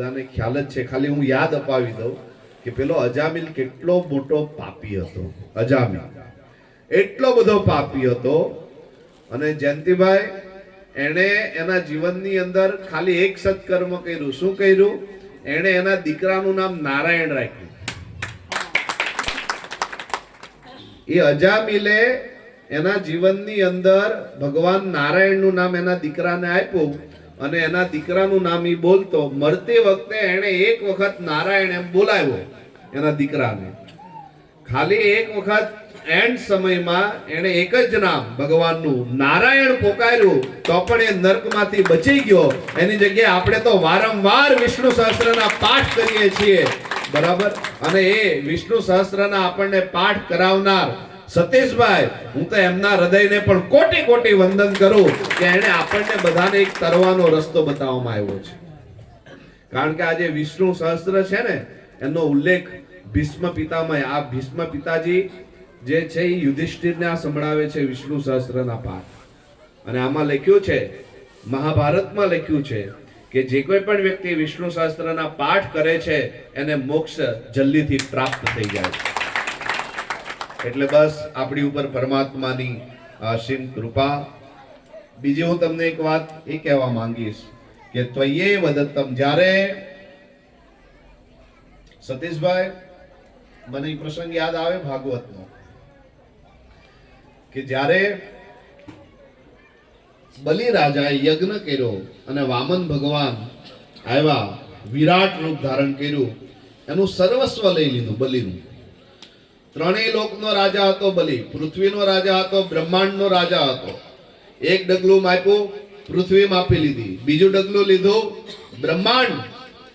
બધાને ખ્યાલ જ છે. ખાલી હું યાદ અપાવી દઉં કે પેલો અજામિલ કેટલો મોટો પાપી હતો. અજામિલ. એટલો બધો પાપી હતો. અને જયંતિભાઈ, એણે એના જીવનની અંદર ખાલી એક સત્કર્મ કર્યું. શું કર્યું? એણે એના દીકરાનું નામ નારાયણ રાખ્યું. એ અજામિલે એના જીવનની અંદર ભગવાન નારાયણનું નામ એના દીકરાને આપ્યું. અને એના દીકરાનું નામ એ બોલતો, મરતી વખતે એણે એક વખત નારાયણ એમ બોલાવ્યો એના દીકરાને. ખાલી એક વખત એન્ડ સમયમાં એણે એક જ નામ ભગવાનનું નારાયણ પોકાર્યું, તો પણ એ નર્કમાંથી બચી ગયો. એની જગ્યાએ આપણે તો વારંવાર વિષ્ણુ સહસ્ત્રના પાઠ કરીએ છીએ. બરાબર? અને એ વિષ્ણુ સહસ્ત્રના આપણને પાઠ કરાવનાર સતીશભાઈ, હું તો એમના હૃદયને પણ કોટી કોટી વંદન કરું કે એણે આપણને બધાને એક તરવાનો રસ્તો બતાવવામાં આવ્યો છે. કારણ કે આજે વિષ્ણુ સહસ્ત્ર છે ને, એનો ઉલ્લેખ ભીષ્મ પિતામય, આ ભીષ્મ પિતાજી જે છે એ યુધિષ્ઠિરને આ સંભળાવે છે વિષ્ણુ સહસ્ત્રના પાઠ. અને આમાં લખ્યું છે, મહાભારતમાં લખ્યું છે કે જે કોઈ પણ વ્યક્તિ વિષ્ણુ સહસ્ત્રના પાઠ કરે છે, એને મોક્ષ જલ્દીથી પ્રાપ્ત થઈ જાય છે. એટલે બસ આપણી ઉપર પરમાત્માની અસીમ કૃપા. બીજી હું તમને એક વાત એ કહેવા માંગીશ કે ત્વયે વદત્તમ જ્યારે સતીશભાઈ મને પ્રસંગ યાદ આવે ભાગવતનો, કે જ્યારે બલિ રાજાએ યજ્ઞ કર્યો અને વામન ભગવાન આવ્યા, વિરાટ રૂપ ધારણ કર્યું, એનું સર્વસ્વ લઈ લીધું બલિનું. ત્રણેય લોકનો રાજા હતો બલિ, પૃથ્વીનો રાજા હતો, બ્રહ્માંડનો રાજા હતો. એક ડગલું માપ્યું પૃથ્વી માપી લીધી. બીજું ડગલું લીધું, બ્રહ્માંડ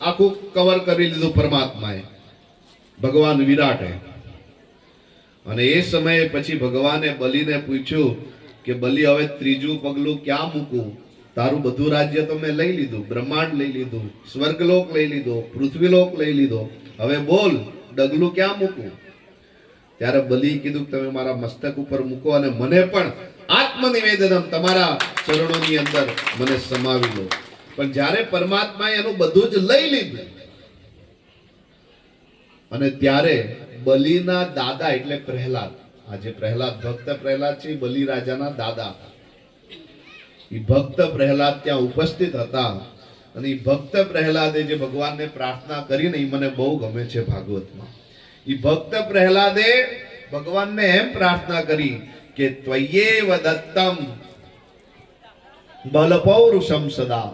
આખું કવર કરી લીધું પરમાત્માએ. ભગવાન વિરાટે. અને એ સમયે પછી ભગવાને બલિને પૂછ્યું કે બલિ હવે ત્રીજું પગલું ક્યાં મૂકું? તારું બધું રાજ્ય તો મેં લઈ લીધું, બ્રહ્માંડ લઈ લીધું, સ્વર્ગલોક લઈ લીધો, પૃથ્વીલોક લઈ લીધો. હવે બોલ, ડગલું ક્યાં મૂકું? ત્યારે બલિ કીધું તમે મારા મસ્તક ઉપર મૂકો અને મને પણ આત્મનિવેદનમ તમારા ચરણોની અંદર મને સમાવી લો પણ જ્યારે પરમાત્માએ એનું બધું જ લઈ લીધું, અને ત્યારે બલિના દાદા એટલે પ્રહલાદ, આજે પ્રહલાદ ભક્ત પ્રહલાદ છે, બલિ રાજાના દાદા. એ ભક્ત પ્રહલાદ ત્યાં ઉપસ્થિત હતા અને એ ભક્ત પ્રહલાદે જે ભગવાનને પ્રાર્થના કરીને એ મને બહુ ગમે છે ભાગવતમાં. એ ભક્ત પ્રહલાદે ભગવાનને એમ પ્રાર્થના કરી કે ત્વયે દત્તમ. બલપૌરુષમ સદા.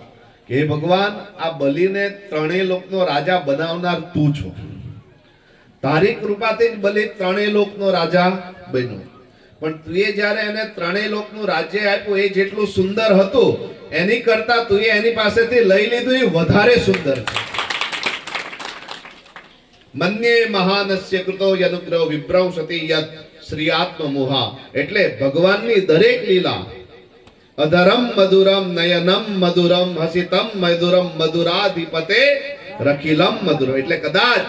કે ભગવાન, આ બલિને ત્રણેય લોકનો રાજા બનાવનાર તું છો. તારી કૃપાથી જ બલિ ત્રણેય લોકનો રાજા બન્યો. પણ તુએ જ્યારે એને ત્રણેય લોકનું રાજ્ય આપ્યું, એ જેટલું સુંદર હતું, એની કરતા તુએ એની પાસેથી લઈ લીધું એ વધારે સુંદર છે. મન્યે મહાનસ્ય કૃતો યનુગ્રહ વિભ્રંશતિ યત શ્રી આત્મમોહા એટલે ભગવાનની દરેક લીલા અધરમ મધુરમ નયનમ મધુરમ હસિતમ મધુરમ મધુરાધિપતે રખિલમ મધુર એટલે કદાચ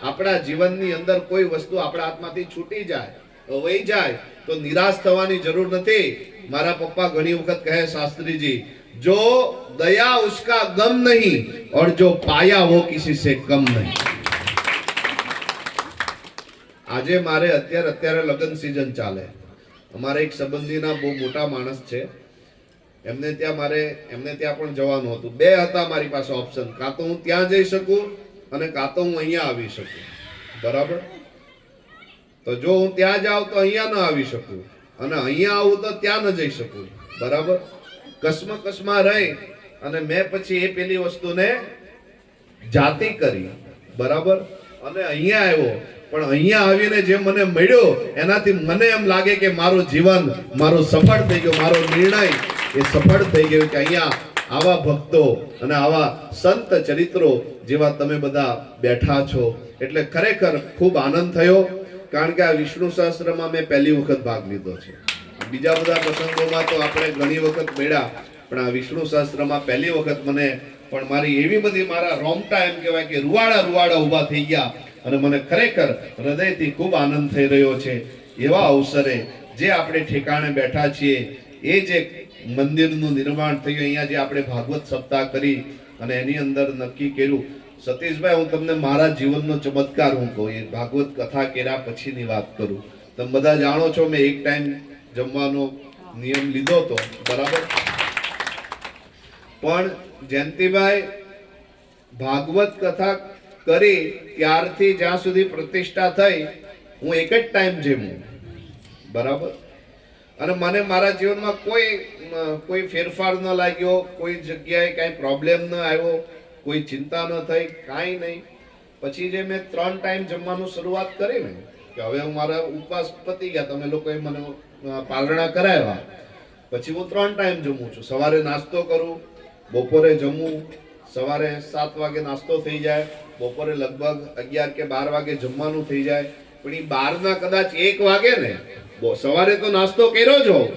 આપણા જીવનની અંદર કોઈ વસ્તુ આપણા હાથમાંથી છૂટી જાય વહી જાય તો નિરાશ થવાની જરૂર નથી મારા પપ્પા ઘણી વખત કહે શાસ્ત્રીજી જો દયા ઉસકા ગમ નહીં और जो पाया वो किसी से कम नहीं આજે મારે અત્યારે અત્યારે લગ્ન સિઝન ચાલે. અમારે એક સંબંધીના બહુ મોટા માણસ છે. એમને ત્યાં મારે એમને ત્યાં પણ જવાનું હતું. બે હતા મારી પાસે ઓપ્શન કાં તો હું ત્યાં જઈ શકું અને કાં તો હું અહીંયા આવી શકું. બરાબર? તો જો હું ત્યાં જાઉં તો અહીંયા ન આવી શકું અને અહીંયા આવું તો ત્યાં ન જઈ શકું. બરાબર? કસ્મ કસ્મા રહી અને મેં પછી એ પેલી વસ્તુને જાતિ કરી. બરાબર? અને અહીંયા આવ્યો. પણ અહીંયા આવીને જે મને મળ્યો, એનાથી મને એમ લાગે કે મારું જીવન, મારો સફળ થઈ ગયો, મારો નિર્ણય એ સફળ થઈ ગયો કે અહીંયા આવા ભક્તો અને આવા સંત ચરિત્રો જેવા તમે બધા બેઠા છો. એટલે ખરેખર ખૂબ આનંદ થયો, કારણ કે આ વિષ્ણુ સહસ્ત્રમાં મેં પહેલી વખત ભાગ લીધો છે. બીજા બધા પ્રસંગોમાં તો આપણે ઘણી વખત મળ્યા, પણ આ વિષ્ણુ સહસ્ત્રમાં પહેલી વખત મને, પણ મારી એવી બધી મારા રોમટા એમ કહેવાય કે રૂવાડા રૂવાડા ઊભા થઈ ગયા અને મને ખરેખર હૃદયથી ખૂબ આનંદ થઈ રહ્યો છે. એવા અવસરે જે આપણે ઠેકાણે બેઠા છીએ, એ જે મંદિરનું નિર્માણ થયું, અહીંયા જે આપણે ભાગવત સપ્તાહ કરી અને એની અંદર નક્કી કર્યું. સતીશભાઈ, હું તમને મારા જીવનનો ચમત્કાર હું કહું, એ ભાગવત કથા કર્યા પછીની વાત કરું. તમે બધા જાણો છો, મેં એક ટાઈમ જમવાનો નિયમ લીધો હતો, બરાબર? પણ જયંતિભાઈ, ભાગવત કથા કરી ત્યારથી જ્યાં સુધી પ્રતિષ્ઠા થઈ, હું એક જ ટાઈમ જીમું બરાબર? અને મને મારા જીવનમાં કોઈ કોઈ ફેરફાર ન લાગ્યો, કોઈ જગ્યાએ કાંઈ પ્રોબ્લેમ ન આવ્યો, કોઈ ચિંતા ન થઈ, કાંઈ નહીં. પછી જે મેં ત્રણ ટાઈમ જમવાનું શરૂઆત કરી ને, કે હવે હું મારા ઉપવાસ પતી ગયા, તમે લોકોએ મને પાલણા કરાવ્યા. પછી હું ત્રણ ટાઈમ જમું છું. સવારે નાસ્તો કરું, બપોરે જમું સવારે સાત વાગે નાસ્તો થઈ જાય, બપોરે લગભગ અગિયાર કે બાર વાગે જમવાનું થઈ જાય. પણ એ બારના કદાચ એક વાગે ને સવારે તો નાસ્તો કર્યો હોઉં.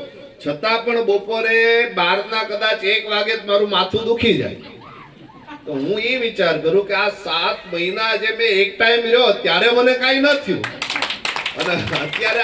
છતાં પણ બપોરે બારના કદાચ એક વાગે જ મારું માથું દુખી જાય. તો હું એ વિચાર કરું કે આ સાત મહિના જે મેં એક ટાઈમ રહ્યો, ત્યારે મને કાંઈ ન થયું. અને અત્યારે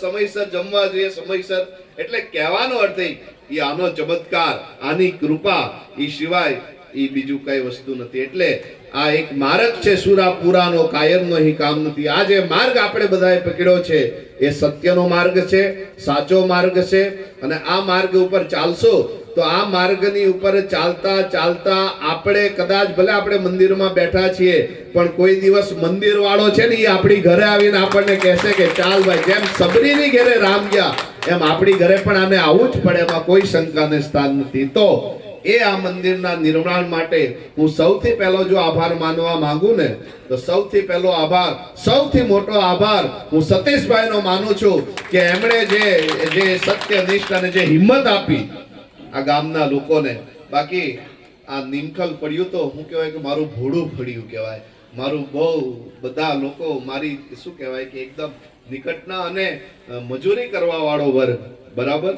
સમયસર જમવા જોઈએ, સમયસર. એટલે કહેવાનો અર્થ એ આનો ચમત્કાર, આની કૃપા એ સિવાય એ બીજું કઈ વસ્તુ નથી. એટલે આ એક માર્ગ છે સુરાપુરાનો, કાયમનો અહીં કામ નથી આ જે માર્ગ આપણે બધાએ પકડ્યો છે, એ સત્યનો માર્ગ છે, સાચો માર્ગ છે, અને આ માર્ગ ઉપર ચાલશો, તો આ માર્ગની ઉપર ચાલતા ચાલતા આપણે કદાચ ભલે આપણે મંદિરમાં બેઠા છીએ, પણ કોઈ દિવસ મંદિર વાળો છે ને એ આપણી ઘરે આવીને આપણને કહેશે કે, ચાલ ભાઈ, જેમ સબરીની ઘરે રામ ગયા, એમ આપણી ઘરે પણ આને આવું જ પડે, એમાં કોઈ શંકાને સ્થાન નથી. તો એ આ મંદિરના નિર્માણ માટે હું સૌથી પહેલો જો આભાર માનવા માંગુ ને, તો સૌથી પહેલો આભાર, સૌથી મોટો આભાર હું સતીશભાઈનો માનું છું કે એમણે જે જે સત્યનિષ્ઠ અને જે હિંમત આપી આ ગામના લોકોને. બાકી આ નિમખલ પડ્યું તો હું કહેવાય કે મારું ભોળું ફળ્યું કહેવાય. મારું બહુ બધા લોકો મારી, શું કહેવાય કે એકદમ નિકટના અને મજૂરી કરવા વાળો વર્ગ. બરાબર?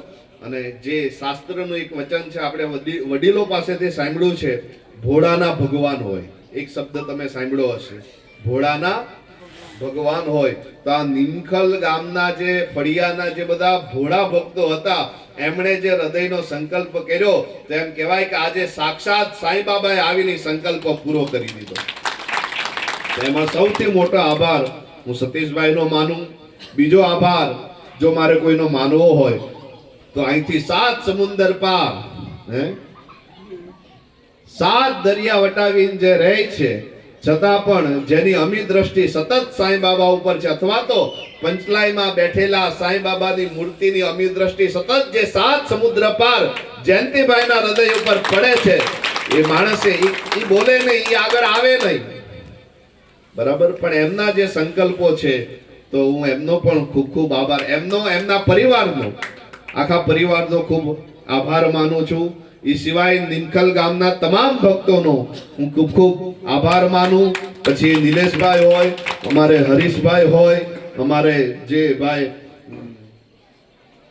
અને જે શાસ્ત્રનું એક વચન છે, આપણે વડીલો પાસેથી સાંભળ્યું છે, ભોળાના ભગવાન હોય. એક શબ્દ તમે સાંભળ્યો હશે. ભોળાના ભગવાન હોય. તો આ નિમખલ ગામના જે, ફળિયાના જે બધા ભોળા ભક્તો હતા, એમણે જે હૃદયનો સંકલ્પ કર્યો, તો એમ કહેવાય કે આજે સાક્ષાત સાંઈ બાબાએ આવીને સંકલ્પ પૂરો કરી દીધો. એમાં સૌથી મોટો આભાર હું સતીશભાઈનો માનું. બીજો આભાર, જો મારે કોઈનો માનવો હોય તો અહીંથી સાત સમુદર પાર સાત દરિયા વટાવીને જે રહે છે, છતાં પણ જેની અમી દ્રષ્ટિ સતત સાંઈ ઉપર છે, અથવા તો પંચલાઈમાં બેઠેલા સાંઈ મૂર્તિની અમી દ્રષ્ટિ સતત જે સાત સમુદ્ર પાર જયંતિભાઈના હૃદય ઉપર પડે છે, એ માણસે ઈ બોલે નહીં એ આગળ આવે નહીં. બરાબર? પણ એમના જે સંકલ્પો છે, તો હું એમનો પણ ખૂબ ખૂબ આભાર. એમનો, એમના પરિવારનો. આખા પરિવારનો ખૂબ આભાર માનું છું. એ સિવાય નિમખલ ગામના તમામ ભક્તોનો હું ખૂબ ખૂબ આભાર માનું. પછી નિલેશભાઈ હોય, અમારે હરીશભાઈ હોય, અમારે જે ભાઈ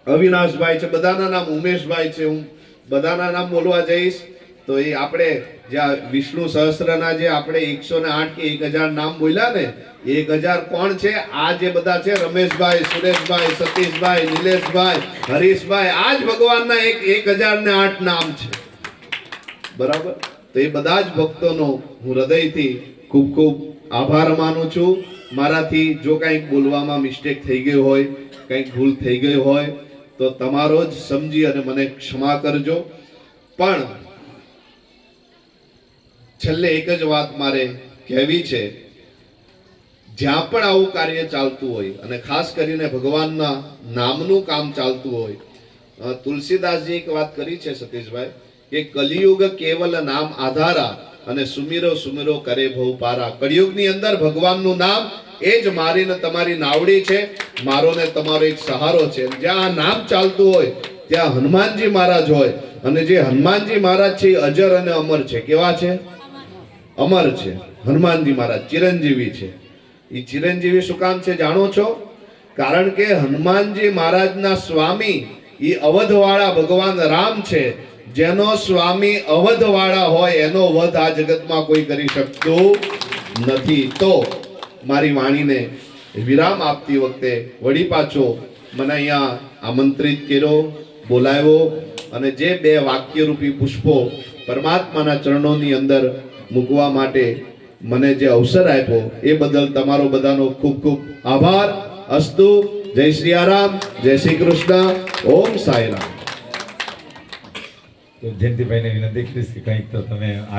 અવિનાશભાઈ છે, બધાના નામ ઉમેશભાઈ છે. હું બધાના નામ બોલવા જઈશ. તો એ આપણે જ્યાં વિષ્ણુ સહસ્ત્રના જે આપણે એકસો ને આઠ કે એક હજાર નામ બોલ્યા ને, એક હજાર કોણ છે? આ જે બધા છે, રમેશભાઈ, સુરેશભાઈ, સતીશભાઈ, નિલેશભાઈ, હરીશભાઈ, આ જ ભગવાનના એક એક હજાર ને આઠ નામ છે. બરાબર? તો એ બધા જ ભક્તોનો હું હૃદયથી ખૂબ ખૂબ આભાર માનું છું. મારાથી જો કંઈક બોલવામાં મિસ્ટેક થઈ ગઈ હોય, કંઈક ભૂલ થઈ ગઈ હોય, તો તમારો જ સમજી અને મને ક્ષમા કરજો. પણ છેલ્લે એક જ વાત મારે કહેવી છે. જ્યાં પણ આવું કાર્ય ચાલતું હોય અને ખાસ કરીને ભગવાનના નામનું કામ ચાલતું હોય તુલસીદાસજી એક વાત કરી છે સતીશભાઈ, કે કલિયુગ કેવલ નામ આધારા અને સુમિરો સુમિરો કરે ભવ પારા. કળિયુગની અંદર ભગવાનનું નામ એ જ મારી ને તમારી નાવડી છે, મારો ને તમારો એક સહારો છે. જ્યાં આ નામ ચાલતું હોય, ત્યાં હનુમાનજી મહારાજ હોય અને જે હનુમાનજી મહારાજ છે અજર અને અમર છે. કેવા છે? અમર છે. હનુમાનજી મહારાજ ચિરંજીવી છે. એ ચિરંજીવી શું કામ છે જાણો છો? કારણ કે હનુમાનજી મહારાજના સ્વામી એ અવધવાળા ભગવાન રામ છે. જેનો સ્વામી અવધવાળા હોય એનો વધ આ જગતમાં કોઈ કરી શકતું નથી. તો મારી વાણીને વિરામ આપતી વખતે વળી પાછો મને અહીંયા આમંત્રિત કર્યો, બોલાવ્યો અને જે બે વાક્યરૂપી પુષ્પો પરમાત્માના ચરણોની અંદર મૂકવા માટે મને જે અવસર આપ્યો, એ બદલ તમારો બધાનો ખૂબ ખૂબ આભાર. અસ્તુ, જય શ્રી આરામ, જય શ્રી કૃષ્ણ, ઓમ સાંઈરામ. જયંતિભાઈને વિનંતી કરીશ કે કંઈક તો તમે